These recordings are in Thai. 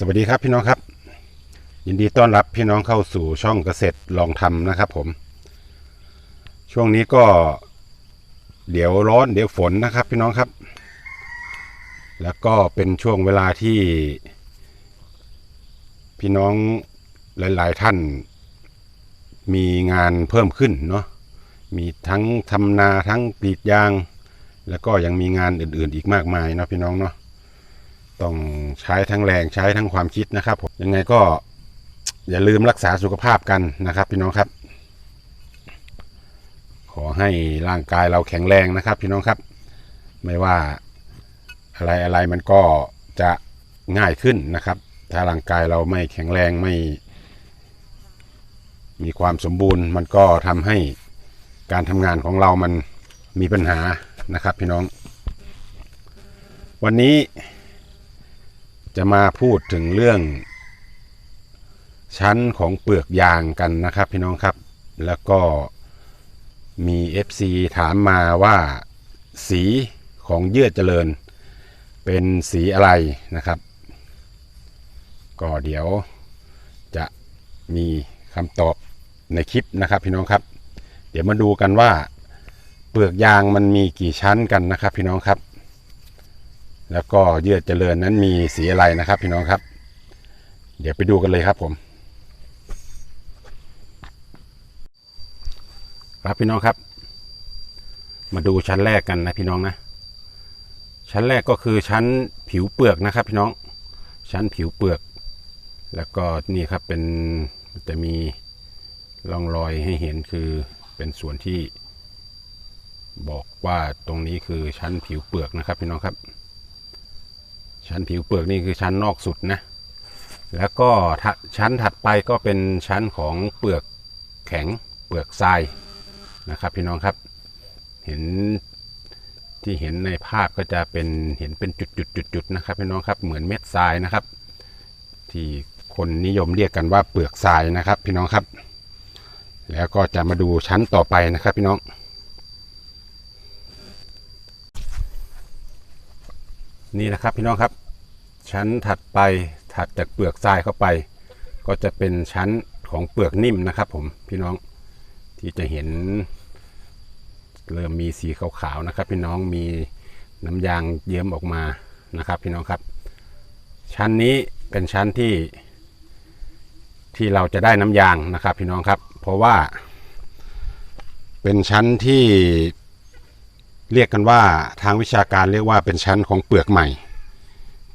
สวัสดีครับพี่น้องครับ ยินดีต้อนรับพี่น้องเข้าสู่ช่องเกษตรลองทำนะครับผม ช่วงนี้ก็ เดี๋ยวร้อนเดี๋ยวฝนนะครับ พี่น้องครับ แล้วก็เป็นช่วงเวลาที่ พี่น้องหลาย ๆ ท่าน มีงานเพิ่มขึ้นเนาะมีทั้งทำนาทั้งกรีดยาง แล้วก็ยังมีงานอื่น ๆ อีกมากมายเนาะพี่น้องเนาะ ต้องใช้ทั้งแรงใช้ทั้งความคิดนะครับผมยังไงก็อย่าลืมรักษาสุขภาพกันนะครับ พี่น้องครับ ขอให้ร่างกายเราแข็งแรงนะครับ พี่น้องครับ ไม่ว่าอะไรอะไรมันก็จะง่ายขึ้นนะครับ ถ้าร่างกายเราไม่แข็งแรงไม่ มีความสมบูรณ์ มันก็ทำให้การทำงานของเรามันมีปัญหานะครับ พี่น้อง วันนี้ จะมาพูดถึงเรื่อง ชั้นของเปลือกยางกันนะครับ พี่น้องครับ แล้วก็มี FC ถามมาว่าสีของเยื่อเจริญ เป็นสีอะไรนะครับ ก็เดี๋ยวจะมีคำตอบในคลิปนะครับพี่น้องครับ เดี๋ยวมาดูกันว่า เปลือกยางมันมีกี่ชั้นกันนะครับ พี่น้องครับ แล้วก็เยื่อเจริญนั้นมีสีอะไรนะครับพี่น้องครับ เดี๋ยวไปดูกันเลยครับผมครับพี่น้องครับ มาดูชั้นแรกกันนะพี่น้องนะ ชั้นแรกก็คือชั้นผิวเปลือกนะครับ พี่น้อง ชั้นผิวเปลือก แล้วก็นี่ครับเป็นจะมีร่องรอยให้เห็นคือเป็นส่วนที่บอกว่าตรงนี้คือชั้นผิวเปลือกนะครับ พี่น้องครับ ชั้นผิวเปลือกนี่คือชั้นนอกสุดนะ แล้วก็ชั้นถัดไปก็เป็นชั้นของเปลือกแข็งเปลือกทรายนะครับ พี่น้องครับ เห็นที่เห็นในภาพก็จะเป็นเห็นเป็นจุดๆๆนะครับพี่น้องครับเหมือนเม็ดทรายนะครับ ที่คนนิยมเรียกกันว่าเปลือกทรายนะครับ พี่น้องครับ แล้วก็จะมาดูชั้นต่อไปนะครับ พี่น้องนี่นะครับพี่น้องครับ ชั้นถัดไปถัดจากเปลือกทรายเข้าไป ก็จะเป็นชั้นของเปลือกนิ่มนะครับผมพี่น้องที่จะเห็น เริ่มมีสีขาวๆนะครับ พี่น้องมีน้ำยางเยิ้มออกมานะครับ พี่น้องครับ ชั้นนี้เป็นชั้นที่ ที่เราจะได้น้ำยางนะครับ พี่น้องครับ เพราะว่า เป็นชั้นที่เรียกกันว่าทางวิชาการเรียกว่าเป็นชั้นของเปลือกใหม่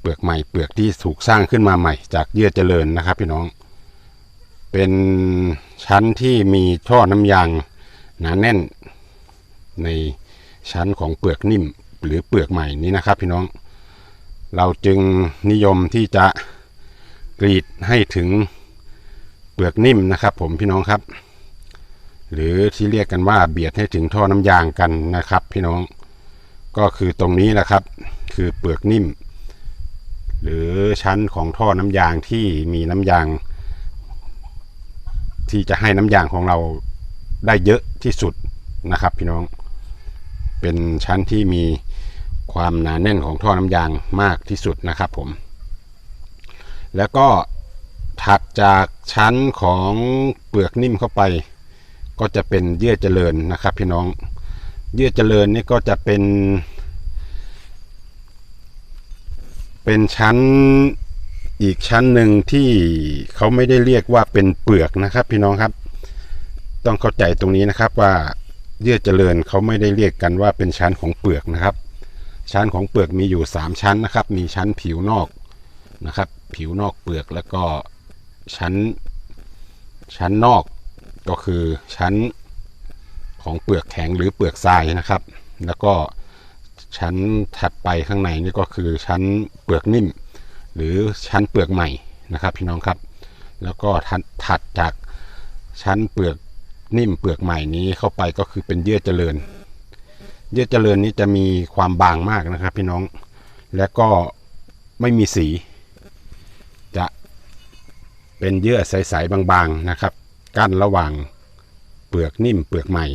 เปลือกใหม่เปลือกที่ถูกสร้างขึ้นมาใหม่ จากเยื่อเจริญนะครับ พี่น้อง เป็นชั้นที่มีท่อน้ำยางหนาแน่น ในชั้นของเปลือกนิ่มหรือเปลือกใหม่นี้นะครับ พี่น้อง เราจึงนิยมที่จะกรีดให้ถึงเปลือกนิ่มนะครับ ผมพี่น้องครับ หรือที่เรียกกันว่าเบียดให้ถึงท่อน้ำยางกันนะครับ พี่น้องก็คือตรงนี้แหละครับ คือเปลือกนิ่ม หรือชั้นของท่อน้ำยางที่มีน้ำยาง ที่จะให้น้ำยางของเราได้เยอะที่สุดนะครับ พี่น้อง เป็นชั้นที่มีความหนาแน่นของท่อน้ำยางมากที่สุดนะครับผม แล้วก็ถัดจากชั้นของเปลือกนิ่มเข้าไป ก็จะเป็นเยื่อเจริญนะครับ พี่น้อง เยื่อเจริญนี่ก็จะเป็น เป็นชั้นอีกชั้นหนึ่งที่เขาไม่ได้เรียกว่าเป็นเปลือกนะครับ พี่น้องครับ ต้องเข้าใจตรงนี้นะครับว่าเยื่อเจริญเขาไม่ได้เรียกกันว่าเป็นชั้นของเปลือกนะครับ ชั้นของเปลือกมีอยู่ 3 ชั้นนะครับ มีชั้นผิวนอกนะครับ ผิวนอกเปลือกแล้วก็ชั้นชั้นนอกก็คือชั้นของเปลือกแข็งหรือเปลือกทรายนะครับ แล้วก็ ชั้นถัดไปข้างในนี่ก็คือชั้นเปลือกนิ่ม หรือชั้นเปลือกใหม่นะครับ พี่น้องครับ แล้วก็ถัดถัดจากชั้นเปลือกนิ่มเปลือกใหม่นี้เข้าไปก็คือเป็นเยื่อเจริญ เยื่อเจริญนี้จะมีความบางมากนะครับ พี่น้องและก็ไม่มีสี จะเป็นเยื่อใสๆบางๆนะครับ กั้นระหว่างเปลือกนิ่มเปลือกใหม่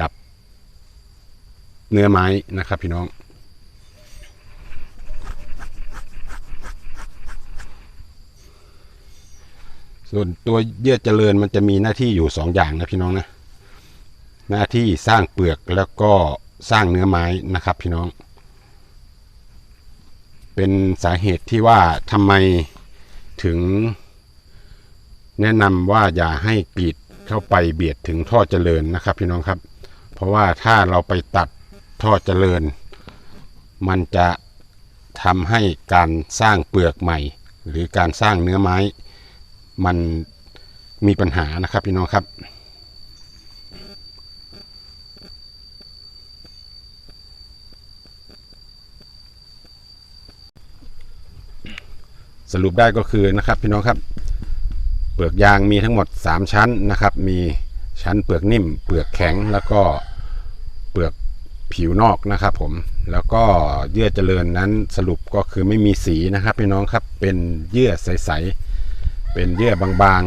กับเนื้อไม้นะครับพี่น้อง ส่วนตัวเยื่อเจริญมันจะมีหน้าที่อยู่สองอย่างนะพี่น้องนะ หน้าที่สร้างเปลือกแล้วก็สร้างเนื้อไม้นะครับพี่น้อง เป็นสาเหตุที่ว่าทำไมถึง แนะนำว่าอย่าให้กรีดเข้าไปเบียดถึงท่อเจริญนะครับพี่น้องครับ เพราะว่าถ้าเราไปตัดท่อเจริญ มันจะทำให้การสร้างเปลือกใหม่ หรือการสร้างเนื้อไม้ มันมีปัญหานะครับพี่น้องครับ สรุปได้ก็คือนะครับพี่น้องครับ เปลือกยางมีทั้งหมด 3 ชั้นนะครับ มีชั้นเปลือกนิ่ม เปลือกแข็งแล้วก็เปลือกผิวนอกนะครับผมแล้วก็เยื่อเจริญนั้นสรุปก็คือไม่มีสีนะครับพี่น้องครับเป็นเยื่อใสๆ เป็นเยื่อบาง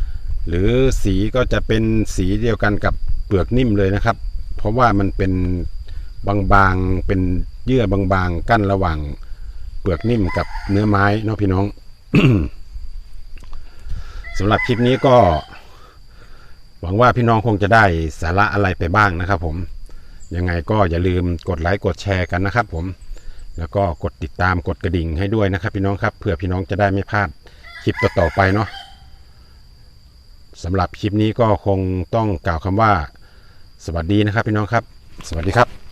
ๆ หรือสีก็จะเป็นสีเดียวกันกับเปลือกนิ่มเลยนะครับ เพราะว่ามันเป็นบางๆ เป็นเยื่อบางๆ กั้นระหว่างเปลือกนิ่มกับเนื้อไม้เนาะพี่น้องสำหรับคลิปนี้ก็ หวังว่าพี่น้องคงจะได้สาระอะไรไปบ้างนะครับ ผม ยังไงก็อย่าลืมกดไลค์กดแชร์กันนะครับ ผม แล้วก็กดติดตามกดกระดิ่งให้ด้วยนะครับ พี่น้องครับเพื่อพี่น้องจะได้ไม่พลาด คลิปต่อๆไปเนาะสำหรับคลิปนี้ก็คงต้องกล่าวคำว่า สวัสดีนะครับพี่น้องครับ สวัสดีครับ